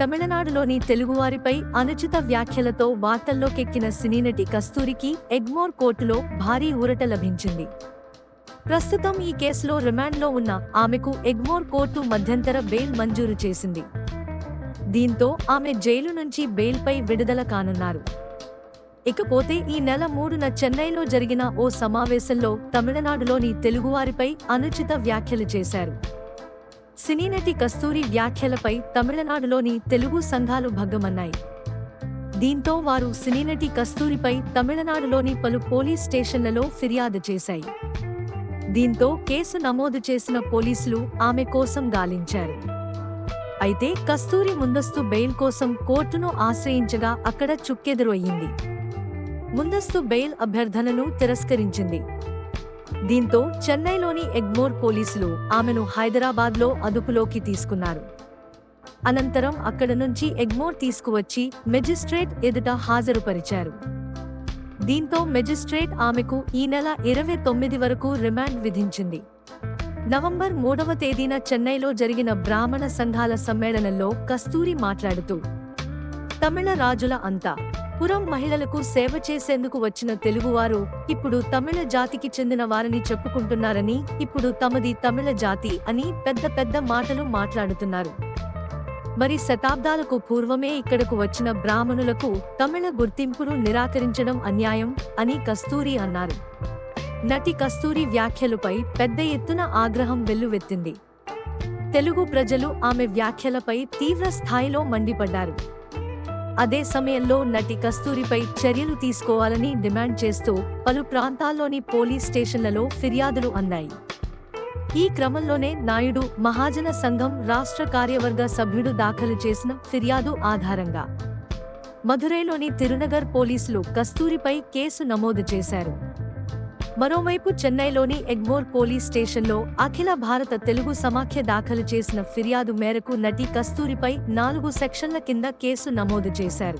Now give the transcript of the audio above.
తమిళనాడులోని తెలుగువారిపై అనుచిత వ్యాఖ్యలతో వార్తల్లోకెక్కిన సినీనటి కస్తూరికి ఎగ్మోర్ కోర్టులో భారీ ఊరట లభించింది. ప్రస్తుతం ఈ కేసులో రిమాండ్లో ఉన్న ఆమెకు ఎగ్మోర్ కోర్టు మధ్యంతర బెయిల్ మంజూరు చేసింది. దీంతో ఆమె జైలు నుంచి బెయిల్పై విడుదల కానున్నారు. ఇకపోతే ఈ నెల మూడున చెన్నైలో జరిగిన ఓ సమావేశంలో తమిళనాడులోని తెలుగువారిపై అనుచిత వ్యాఖ్యలు చేశారు. సినీనటి కస్తూరి వ్యాఖ్యలపై తమిళనాడులోని తెలుగు సంఘాలు భగ్గమన్నాయి. దీంతో వారు సినీనటి కస్తూరిపై తమిళనాడులోని పలు పోలీస్ స్టేషన్లలో ఫిర్యాదు చేశాయి. దీంతో కేసు నమోదు చేసిన పోలీసులు ఆమె కోసం గాలించారు. అయితే కస్తూరి ముందస్తు బెయిల్ కోసం కోర్టును ఆశ్రయించగా అక్కడ చుక్కెదురయ్యింది. ముందస్తు బెయిల్ అభ్యర్థనను తిరస్కరించింది. దీంతో చెన్నైలోని ఎగ్మోర్ పోలీసులు ఆమెను హైదరాబాద్లో అదుపులోకి తీసుకున్నారు. అనంతరం అక్కడ నుంచి ఎగ్మోర్ తీసుకువచ్చి మెజిస్ట్రేట్ ఎదుట హాజరుపరిచారు. దీంతో మెజిస్ట్రేట్ ఆమెకు ఈ నెల ఇరవై తొమ్మిది వరకు రిమాండ్ విధించింది. నవంబర్ మూడవ తేదీన చెన్నైలో జరిగిన బ్రాహ్మణ సంఘాల సమ్మేళనంలో కస్తూరి మాట్లాడుతూ తమిళ రాజుల అంతా పురం మహిళలకు సేవ చేసేందుకు వచ్చిన తెలుగువారు ఇప్పుడు తమిళ జాతికి చెందిన వారని చెప్పుకుంటున్నారని ఇప్పుడు తమది తమిళ జాతి అని పెద్ద పెద్ద మాటలు మాట్లాడుతున్నారు. మరి శతాబ్దాలకు పూర్వమే ఇక్కడకు వచ్చిన బ్రాహ్మణులకు తమిళ గుర్తింపును నిరాకరించడం అన్యాయం అని కస్తూరి అన్నారు. నటి కస్తూరి వ్యాఖ్యలపై పెద్ద ఎత్తున ఆగ్రహం వెల్లువెత్తింది. తెలుగు ప్రజలు ఆమె వ్యాఖ్యలపై తీవ్ర స్థాయిలో మండిపడ్డారు. అదే సమయంలో నటి కస్తూరిపై చర్యలు తీసుకోవాలని డిమాండ్ చేస్తూ పలు ప్రాంతాల్లోని పోలీస్ స్టేషన్లలో ఫిర్యాదులు అందాయి. ఈ క్రమంలోనే నాయుడు మహాజన సంఘం రాష్ట్ర కార్యవర్గ సభ్యుడు దాఖలు చేసిన ఫిర్యాదు ఆధారంగా మధురైలోని తిరునగర్ పోలీసులు కస్తూరిపై కేసు నమోదు చేశారు. మరోవైపు చెన్నైలోని ఎగ్మోర్ పోలీస్ స్టేషన్లో అఖిల భారత తెలుగు సమాఖ్య దాఖలు చేసిన ఫిర్యాదు మేరకు నటి కస్తూరిపై నాలుగు సెక్షన్ల కింద కేసు నమోదు చేశారు.